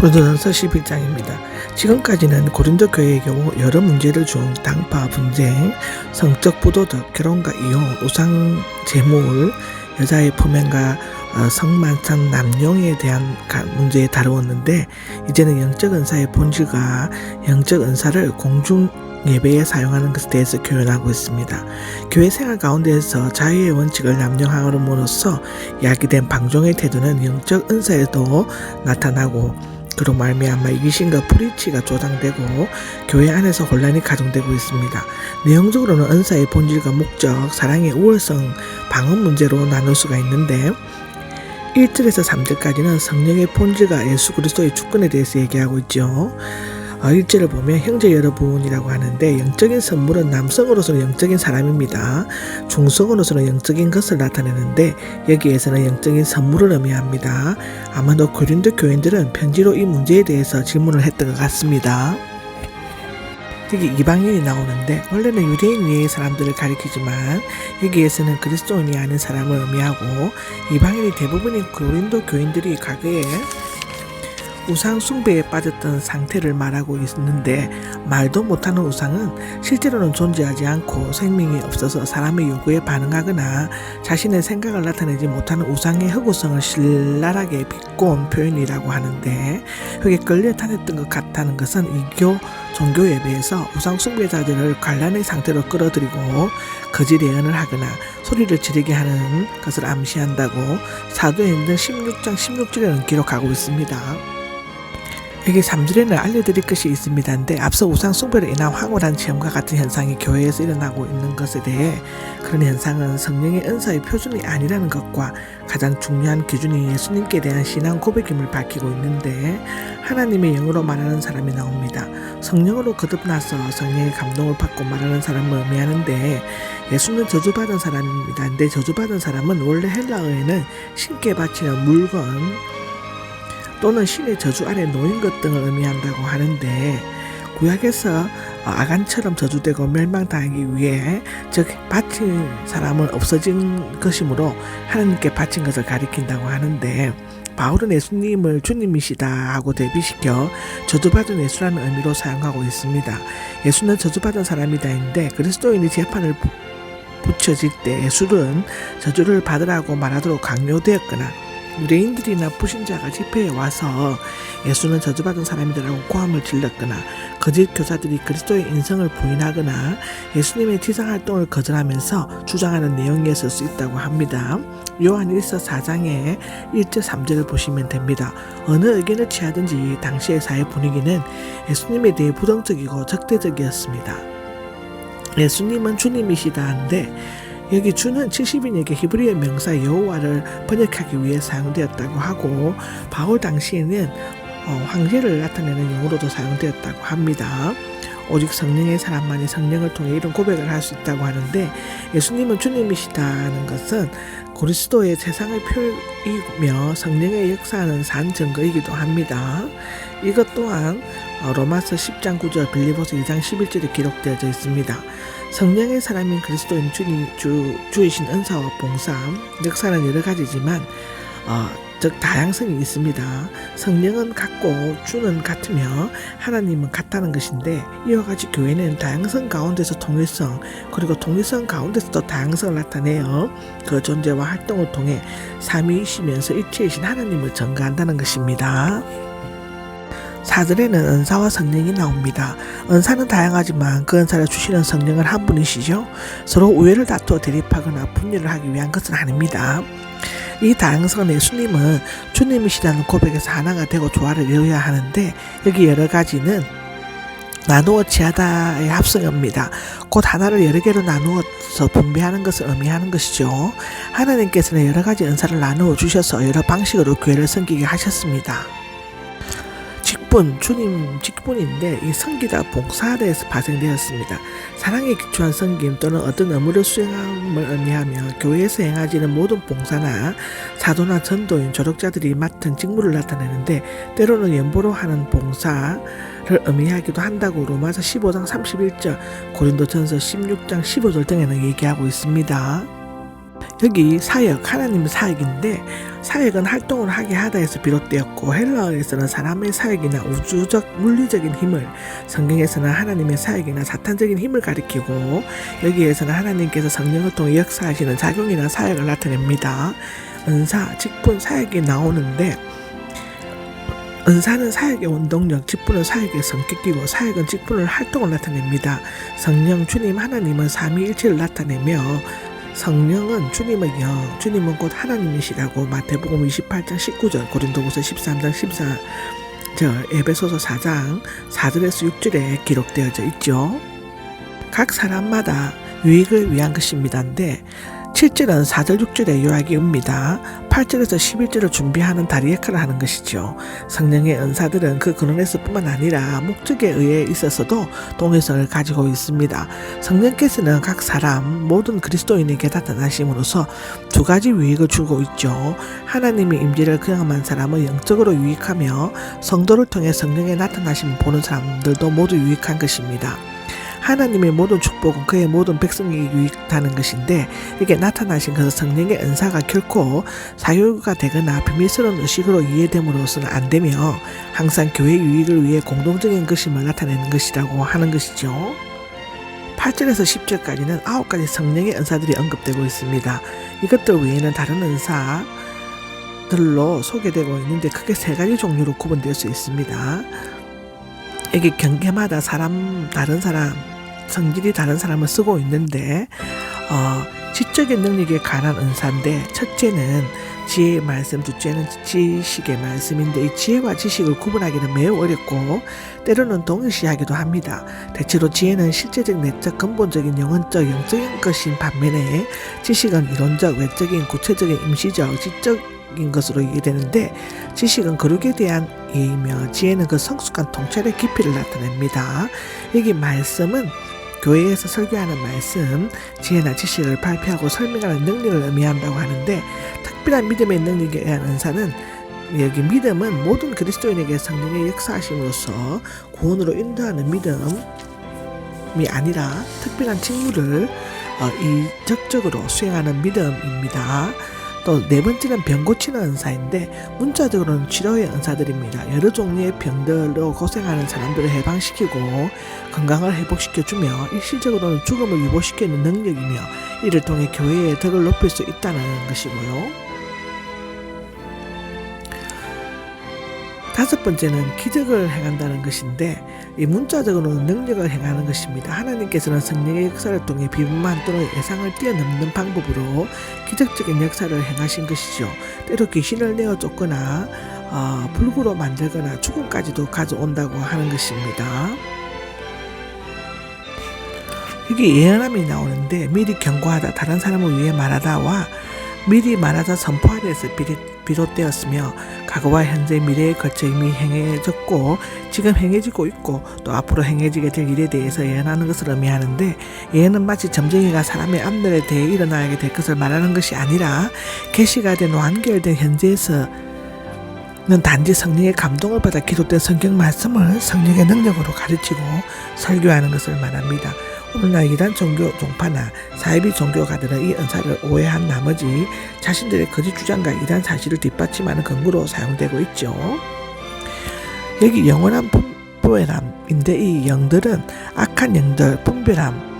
고린도전서 11장입니다. 지금까지는 고린도 교회의 경우 여러 문제들 중 당파 분쟁, 성적 부도덕, 결혼과 이혼, 우상 재물, 여자의 품행과 어, 성만찬 남용에 대한 가- 문제에 다루었는데 이제는 영적 은사의 본질과 영적 은사를 공중 예배에 사용하는 것에 대해서 교연하고 있습니다. 교회 생활 가운데에서 자유의 원칙을 남용함으로써 야기된 방종의 태도는 영적 은사에도 나타나고 그로 말미암아 이기심과 불이치가 조장되고 교회 안에서 혼란이 가중되고 있습니다. 내용적으로는 은사의 본질과 목적, 사랑의 우월성, 방언 문제로 나눌 수가 있는데 1절에서 3절까지는 성령의 본질과 예수 그리스도의 주권에 대해서 얘기하고 있죠. 어, 1절을 보면 형제 여러분이라고 하는데 영적인 선물은 남성으로서는 영적인 사람입니다. 중성으로서는 영적인 것을 나타내는데 여기에서는 영적인 선물을 의미합니다. 아마도 고린도 교인들은 편지로 이 문제에 대해서 질문을 했던 것 같습니다. 여기 이방인이 나오는데 원래는 유대인 외의 사람들을 가리키지만 여기에서는 그리스도인이 아닌 사람을 의미하고 이방인이 대부분인 고린도 교인들이 과거에 우상 숭배에 빠졌던 상태를 말하고 있는데 말도 못하는 우상은 실제로는 존재하지 않고 생명이 없어서 사람의 요구에 반응하거나 자신의 생각을 나타내지 못하는 우상의 흑우성을 신랄하게 비꼬은 표현이라고 하는데 흙에 끌려 다녔던 것 같다는 것은 이교 종교 예배에서 우상 숭배자들을 관란의 상태로 끌어들이고 거짓 예언을 하거나 소리를 지르게 하는 것을 암시한다고 사도행전 16장 16절에는 기록하고 있습니다. 여기 3절에는 알려드릴 것이 있습니다인데 앞서 우상 숭배로 인한 황홀한 체험과 같은 현상이 교회에서 일어나고 있는 것에 대해 그런 현상은 성령의 은사의 표준이 아니라는 것과 가장 중요한 기준이 예수님께 대한 신앙 고백임을 밝히고 있는데 하나님의 영으로 말하는 사람이 나옵니다. 성령으로 거듭나서 성령의 감동을 받고 말하는 사람을 의미하는데 예수는 저주받은 사람입니다. 근데 저주받은 사람은 원래 헬라어에는 신께 바치는 물건 또는 신의 저주 아래 놓인 것 등을 의미한다고 하는데 구약에서 어, 아간처럼 저주되고 멸망당하기 위해 즉 바친 사람은 없어진 것이므로 하나님께 바친 것을 가리킨다고 하는데 바울은 예수님을 주님이시다 하고 대비시켜 저주받은 예수라는 의미로 사용하고 있습니다. 예수는 저주받은 사람이다인데 그리스도인이 재판을 부- 붙여질 때 예술은 저주를 받으라고 말하도록 강요되었거나 유대인들이나 불신자가 집회에 와서 예수는 저주받은 사람이라고 고함을 질렀거나 거짓 교사들이 그리스도의 인성을 부인하거나 예수님의 지상 활동을 거절하면서 주장하는 내용이었을 수 있다고 합니다. 요한 1서 4장의 1절 3절을 보시면 됩니다. 어느 의견을 취하든지 당시의 사회 분위기는 예수님에 대해 부정적이고 적대적이었습니다. 예수님은 주님이시다 하는데 여기 주는 70인에게 히브리어 명사 여호와를 번역하기 위해 사용되었다고 하고 바울 당시에는 어, 황제를 나타내는 용어로도 사용되었다고 합니다. 오직 성령의 사람만이 성령을 통해 이런 고백을 할 수 있다고 하는데 예수님은 주님이시다는 것은 그리스도의 세상의 표이며 성령의 역사하는 산 증거이기도 합니다. 이것 또한 어, 로마서 10장 9절 빌리보스 2장 11절에 기록되어져 있습니다. 성령의 사람인 그리스도인 주, 주이신 은사와 봉사, 역사는 여러 가지지만 어, 즉 다양성이 있습니다. 성령은 같고 주는 같으며 하나님은 같다는 것인데 이와 같이 교회는 다양성 가운데서 통일성 그리고 통일성 가운데서도 다양성을 나타내어 그 존재와 활동을 통해 삼위이시면서 일체이신 하나님을 전가한다는 것입니다. 사절에는 은사와 성령이 나옵니다. 은사는 다양하지만 그 은사를 주시는 성령은 한 분이시죠. 서로 우애를 다투어 대립하거나 분열을 하기 위한 것은 아닙니다. 이 다양성은 예수님은 주님이시라는 고백에서 하나가 되고 조화를 이루어야 하는데 여기 여러 가지는 나누어 지하다의 합성어입니다. 곧 하나를 여러 개로 나누어서 분배하는 것을 의미하는 것이죠. 하나님께서는 여러 가지 은사를 나누어 주셔서 여러 방식으로 교회를 섬기게 하셨습니다. 직분, 주님 직분인데 이 성기다 봉사대에서 발생되었습니다. 사랑에 기초한 섬김 또는 어떤 의무를 수행함을 의미하며 교회에서 행하지는 모든 봉사나 사도나 전도인 조력자들이 맡은 직무를 나타내는데 때로는 연보로 하는 봉사를 의미하기도 한다고 로마서 15장 31절, 고린도전서 16장 15절 등에는 얘기하고 있습니다. 여기 사역, 하나님의 사역인데 사역은 활동을 하게 하다에서 비롯되었고 헬라어에서는 사람의 사역이나 우주적 물리적인 힘을 성경에서는 하나님의 사역이나 사탄적인 힘을 가리키고 여기에서는 하나님께서 성령을 통해 역사하시는 작용이나 사역을 나타냅니다. 은사, 직분, 사역이 나오는데 은사는 사역의 원동력, 직분은 사역의 성격이고 사역은 직분을 활동을 나타냅니다. 성령, 주님, 하나님은 삼위일체를 나타내며 성령은 주님의 영, 주님은 곧 하나님이시라고 마태복음 28장 19절, 고린도후서 13장 14절, 에베소서 4장 4절에서 6절에 기록되어져 있죠. 각 사람마다 유익을 위한 것입니다인데 7절은 4절 6절의 요약이 옵니다. 8절에서 11절을 준비하는 다리 역할을 하는 것이죠. 성령의 은사들은 그 근원에서뿐만 아니라 목적에 의해 있어서도 동일성을 가지고 있습니다. 성령께서는 각 사람 모든 그리스도인에게 나타나심으로써 두 가지 유익을 주고 있죠. 하나님의 임재를 경험한 사람은 영적으로 유익하며 성도를 통해 성령의 나타나심을 보는 사람들도 모두 유익한 것입니다. 하나님의 모든 축복은 그의 모든 백성에게 유익하는 것인데 이게 나타나신 것은 성령의 은사가 결코 사유가 되거나 비밀스러운 의식으로 이해됨으로서는 안 되며 항상 교회 유익을 위해 공동적인 것임을 나타내는 것이라고 하는 것이죠. 8절에서 10절까지는 아홉 가지 성령의 은사들이 언급되고 있습니다. 이것들 외에는 다른 은사 들로 소개되고 있는데 크게 세 가지 종류로 구분될 수 있습니다. 이게 경계마다 사람 다른 사람 성질이 다른 사람을 쓰고 있는데 어, 지적인 능력에 관한 은사인데 첫째는 지혜의 말씀, 둘째는 지식의 말씀인데 이 지혜와 지식을 구분하기는 매우 어렵고 때로는 동일시하기도 합니다. 대체로 지혜는 실제적, 내적, 근본적인 영혼적, 영적인 것인 반면에 지식은 이론적, 외적인, 구체적인, 임시적, 지적 인 것으로 이해되는데 지식은 거룩에 대한 이해이며 지혜는 그 성숙한 통찰의 깊이를 나타냅니다. 여기 말씀은 교회에서 설교하는 말씀, 지혜나 지식을 발표하고 설명하는 능력을 의미한다고 하는데 특별한 믿음의 능력에 대한 은사는 여기 믿음은 모든 그리스도인에게 성령의 역사하심으로써 구원으로 인도하는 믿음이 아니라 특별한 직무를 어, 이적적으로 수행하는 믿음입니다. 또 네 번째는 병 고치는 은사인데 문자적으로는 치료의 은사들입니다. 여러 종류의 병들로 고생하는 사람들을 해방시키고 건강을 회복시켜주며 일시적으로는 죽음을 유보시키는 능력이며 이를 통해 교회의 덕을 높일 수 있다는 것이고요. 다섯 번째는 기적을 행한다는 것인데 이 문자적으로는 능력을 행하는 것입니다. 하나님께서는 성령의 역사를 통해 비문만 또는 예상을 뛰어넘는 방법으로 기적적인 역사를 행하신 것이죠. 때로 귀신을 내어 쫓거나 어, 불구로 만들거나 죽음까지도 가져온다고 하는 것입니다. 여기 예언함이 나오는데 미리 경고하다 다른 사람을 위해 말하다와 미리 말하다 선포하다에서 비 롯되었으며 과거와 현재 미래에 걸쳐 이미 행해졌고 지금 행해지고 있고 또 앞으로 행해지게 될 일에 대해서 예언하는 것을 의미하는데 예언은 마치 점쟁이가 사람의 앞날에 대해 일어나게 될 것을 말하는 것이 아니라 계시가 된 완결된 현재에서 는 단지 성령의 감동을 받아 기록된 성경 말씀을 성령의 능력으로 가르치고 설교하는 것을 말합니다. 오늘날 이단 종교 종파나 사이비 종교가들은 이 은사를 오해한 나머지 자신들의 거짓 주장과 이단 사실을 뒷받침하는 근거로 사용되고 있죠. 여기 영원한 분별함인데 이 영들은 악한 영들 분별함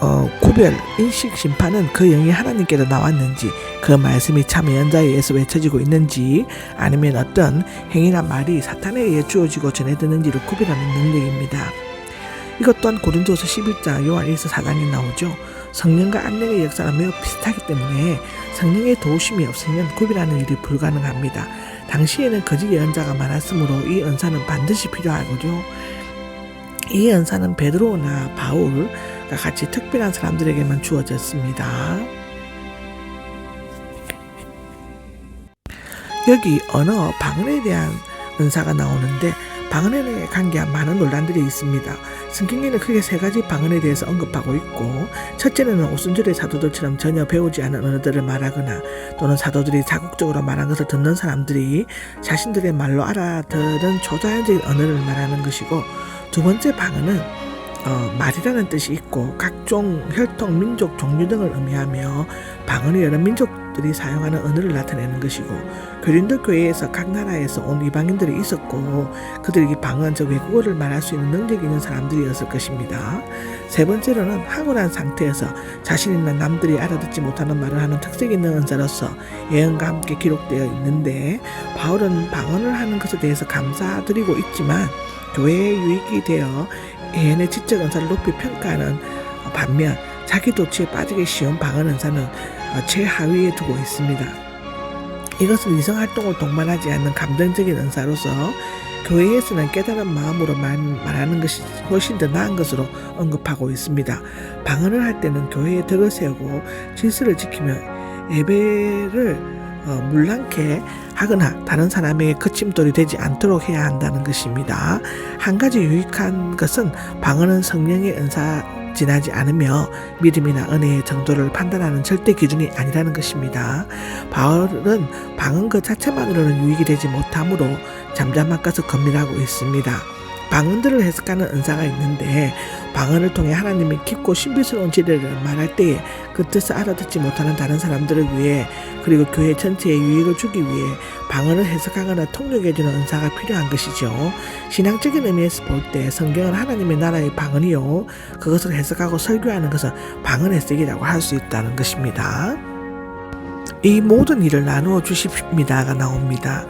어, 구별, 인식, 심판은 그 영이 하나님께로 나왔는지 그 말씀이 참 예언자에 의해서 외쳐지고 있는지 아니면 어떤 행위나 말이 사탄에 의해 주어지고 전해드는지를 구별하는 능력입니다. 이것 또한 고린도서 11장 요한 1서 4장에 나오죠. 성령과 안령의 역사가 매우 비슷하기 때문에 성령의 도우심이 없으면 구별하는 일이 불가능합니다. 당시에는 거짓 예언자가 많았으므로 이 은사는 반드시 필요하고죠. 이 은사는 베드로나 바울과 같이 특별한 사람들에게만 주어졌습니다. 여기 언어 방언에 대한 은사가 나오는데 방언에 관계한 많은 논란들이 있습니다. 성경에는 크게 세 가지 방언에 대해서 언급하고 있고 첫째는 오순절의 사도들처럼 전혀 배우지 않은 언어들을 말하거나 또는 사도들이 자국적으로 말한 것을 듣는 사람들이 자신들의 말로 알아들은 초자연적인 언어를 말하는 것이고 두 번째 방언은 어, 말이라는 뜻이 있고 각종 혈통, 민족, 종류 등을 의미하며 방언이 여러 민족 들이 사용하는 언어를 나타내는 것이고 교린도 교회에서 각 나라에서 온 이방인들이 있었고 그들이 방언, 저 외국어를 말할 수 있는 능력이 있는 사람들이었을 것입니다. 세 번째로는 항운한 상태에서 자신이나 남들이 알아듣지 못하는 말을 하는 특색 있는 은사로서 예언과 함께 기록되어 있는데 바울은 방언을 하는 것에 대해서 감사드리고 있지만 교회에 유익이 되어 예언의 지적 은사를 높이 평가하는 반면 자기 도취에 빠지기 쉬운 방언 은사는 어, 최하위에 두고 있습니다. 이것은 이성 활동을 동반하지 않는 감정적인 은사로서 교회에서는 깨달은 마음으로만 말하는 것이 훨씬 더 나은 것으로 언급하고 있습니다. 방언을 할 때는 교회에 덕을 세우고 질서를 지키며 예배를 어, 물랑케 하거나 다른 사람에게 거침돌이 되지 않도록 해야 한다는 것입니다. 한 가지 유익한 것은 방언은 성령의 은사 지나지 않으며 믿음이나 은혜의 정도를 판단하는 절대 기준이 아니라는 것입니다. 바울은 방언 그 자체만으로는 유익이 되지 못하므로 잠잠한 것을 건밀하고 있습니다. 방언들을 해석하는 은사가 있는데 방언을 통해 하나님의 깊고 신비스러운 지혜를 말할 때에 그 뜻을 알아듣지 못하는 다른 사람들을 위해 그리고 교회 전체에 유익을 주기 위해 방언을 해석하거나 통역해주는 은사가 필요한 것이죠. 신앙적인 의미에서 볼 때 성경은 하나님의 나라의 방언이요 그것을 해석하고 설교하는 것은 방언 해석이라고 할 수 있다는 것입니다. 이 모든 일을 나누어 주십니다가 나옵니다.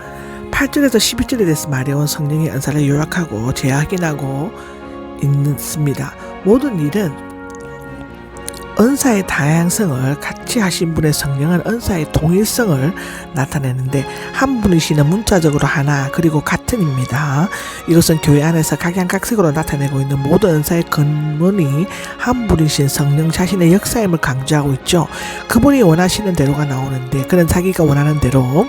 8절에서 11절에 대해서 마려운 성령의 은사를 요약하고 재확인하고 있습니다. 모든 일은 은사의 다양성을 같이 하신 분의 성령은 은사의 동일성을 나타내는데 한 분이시는 문자적으로 하나 그리고 같은입니다. 이것은 교회 안에서 각양각색으로 나타내고 있는 모든 은사의 근원이 한 분이신 성령 자신의 역사임을 강조하고 있죠. 그분이 원하시는 대로가 나오는데 그는 자기가 원하는 대로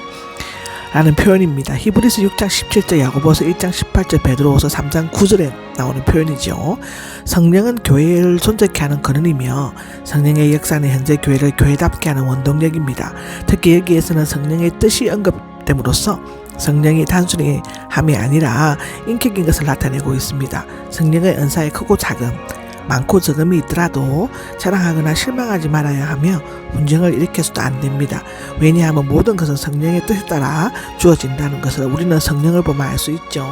라는 표현입니다. 히브리스 6장 17절, 야고보서 1장 18절, 베드로후서 3장 9절에 나오는 표현이죠. 성령은 교회를 존재케 하는 근원이며 성령의 역사는 현재 교회를 교회답게 하는 원동력입니다. 특히 여기에서는 성령의 뜻이 언급됨으로써 성령이 단순히 함이 아니라 인격인 것을 나타내고 있습니다. 성령의 은사의 크고 작음, 많고 적음이 있더라도 자랑하거나 실망하지 말아야 하며 분쟁을 일으켜서도 안 됩니다. 왜냐하면 모든 것은 성령의 뜻에 따라 주어진다는 것을 우리는 성령을 보면 알 수 있죠.